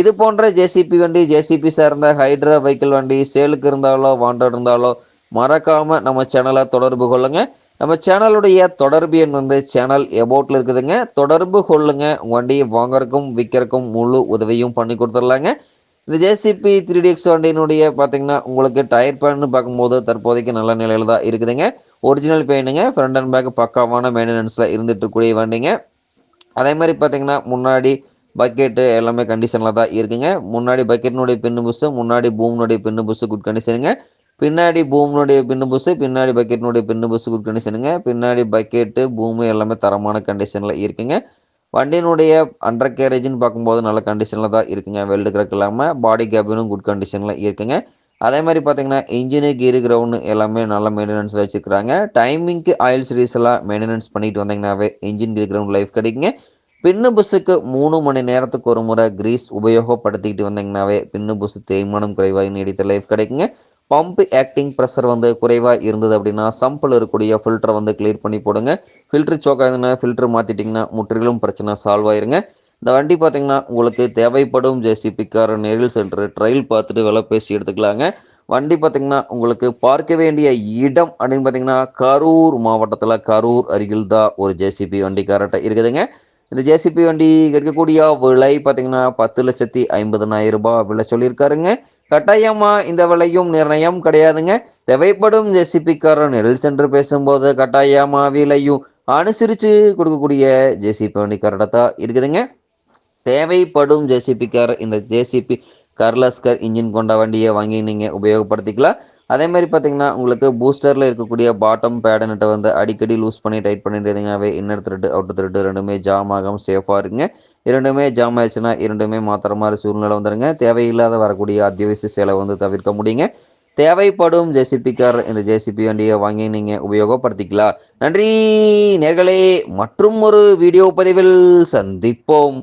இது போன்ற ஜேசிபி வண்டி ஜேசிபி சார்ந்த ஹைட்ரா வெஹிக்கிள் வண்டி சேலுக்கு இருந்தாலோ வாண்டட் இருந்தாலோ மறக்காமல் நம்ம சேனலை தொடர்பு கொள்ளுங்க. நம்ம சேனலுடைய தொடர்பு எண் வந்து சேனல் எபோட்டில் இருக்குதுங்க. தொடர்பு கொள்ளுங்க. வண்டியை வாங்குறதுக்கும் விற்கிறக்கும் முழு உதவியும் பண்ணி கொடுத்துடலாங்க. இந்த ஜேசிபி த்ரீ டிஎக்ஸ் வண்டியினுடைய பார்த்தீங்கன்னா உங்களுக்கு டயர் பேன்னு பார்க்கும்போது தற்போதைக்கு நல்ல நிலையில் தான் இருக்குதுங்க. ஒரிஜினல் பெயினுங்க ஃப்ரண்ட் அண்ட் பேக் பக்காவான மெயின்டெனன்ஸில் இருந்துட்டு இருக்கக்கூடிய வண்டிங்க. அதே மாதிரி பார்த்தீங்கன்னா முன்னாடி பக்கெட்டு எல்லாமே கண்டிஷனில் தான் இருக்குங்க. முன்னாடி பக்கெட்டினுடைய பின்னு புஸ்ஸு முன்னாடி பூமினுடைய பின்னு புஸ்ஸு குட் கண்டிஷனுங்க பின்னாடி பூமினுடைய பின்னு புஸ்ஸு பின்னாடி பக்கெட்டினுடைய பின்னு புஸ்ஸு குட் கண்டிஷனுங்க பின்னாடி பக்கெட்டு பூமு எல்லாமே தரமான கண்டிஷனில் இருக்குங்க. வண்டியினுடைய அண்டர் கேரேஜ்னு பார்க்கும்போது நல்ல கண்டிஷனில் தான் இருக்குங்க. வெல்டு கிரக் இல்லாமல் பாடி கேபினும் குட் கண்டிஷனில் இருக்குங்க. அதே மாதிரி பார்த்தீங்கன்னா இன்ஜினு கீரு கிரவுண்டு எல்லாமே நல்ல மெயின்டெனன்ஸில் வச்சுருக்காங்க டைமிங்க்கு ஆயில் சீரீஸ் எல்லாம் மெயின்டெனன்ஸ் பண்ணிட்டு வந்தீங்கன்னாவே இன்ஜின் கீர் கிரவுண்ட் லைஃப் கிடைக்குங்க. பின்னு புஸுக்கு மூணு மணி நேரத்துக்கு ஒரு முறை கிரீஸ் உபயோகப்படுத்திக்கிட்டு வந்தீங்கன்னாவே பின்னு புஸ் தேய்மானம் குறைவாக நீடித்த லைஃப் கிடைக்குங்க. பம்ப் ஆக்டிங் ப்ரெஷர் வந்து குறைவாக இருந்தது அப்படின்னா சம்பில் இருக்கக்கூடிய ஃபில்டரை வந்து கிளியர் பண்ணி போடுங்க. ஃபில்ட்ரு சோக்காதுன்னா ஃபில்ட்ரு மாற்றிட்டிங்கன்னா முற்றிலும் பிரச்சனை சால்வ் ஆயிருங்க. இந்த வண்டி பார்த்தீங்கன்னா உங்களுக்கு தேவைப்படும் ஜேசிபிக்கார நேரில் சென்று ட்ரையல் பார்த்துட்டு விலை பேசி எடுத்துக்கலாங்க. வண்டி பார்த்தீங்கன்னா உங்களுக்கு பார்க்க வேண்டிய இடம் அப்படின்னு பார்த்தீங்கன்னா கரூர் மாவட்டத்தில் கரூர் அருகில் தான் ஒரு ஜேசிபி வண்டி கரெக்டாக இருக்குதுங்க. இந்த ஜேசிபி வண்டி கிடைக்கக்கூடிய விலை பார்த்தீங்கன்னா பத்து லட்சத்தி ஐம்பதனாயிரம் ரூபாய் விலை சொல்லியிருக்காருங்க. கட்டாயமாக இந்த விலையும் நிர்ணயம் கிடையாதுங்க. தேவைப்படும் ஜேசிபிக்காரர் நெல் சென்று பேசும்போது கட்டாயமாக விலையும் அனுசரித்து கொடுக்கக்கூடிய ஜேசிபி வண்டி கரெக்டாக இருக்குதுங்க. தேவைப்படும் ஜேசிபிக்காரர் இந்த ஜேசிபி கர்லஸ்கர் இன்ஜின் கொண்ட வண்டியை வாங்கி நீங்கள் உபயோகப்படுத்திக்கலாம். அதே மாதிரி பார்த்தீங்கன்னா உங்களுக்கு பூஸ்டரில் இருக்கக்கூடிய பாட்டம் பேடனட்டை வந்து அடிக்கடி லூஸ் பண்ணி டைட் பண்ணிட்டு இருந்தீங்கன்னாவே இன்னர் த்ரெட்டு அவுட்டர் த்ரெட்டு ரெண்டுமே ஜாம் ஆகாமல் சேஃபாக இருக்குங்க இரண்டுமே ஜாம் ஆயிடுச்சுன்னா இரண்டுமே மாத்திர மாதிரி சூழ்நிலை வந்துடுங்க தேவையில்லாத வரக்கூடிய அத்தியாவசிய செலவு வந்து தவிர்க்க முடியுங்க. தேவைப்படும் ஜேசிபி கார் இந்த ஜேசிபி வண்டியை வாங்கி நீங்கள் உபயோகப்படுத்திக்கலாம். நன்றி நேர்களே. மற்றும் ஒரு வீடியோ பதிவில் சந்திப்போம்.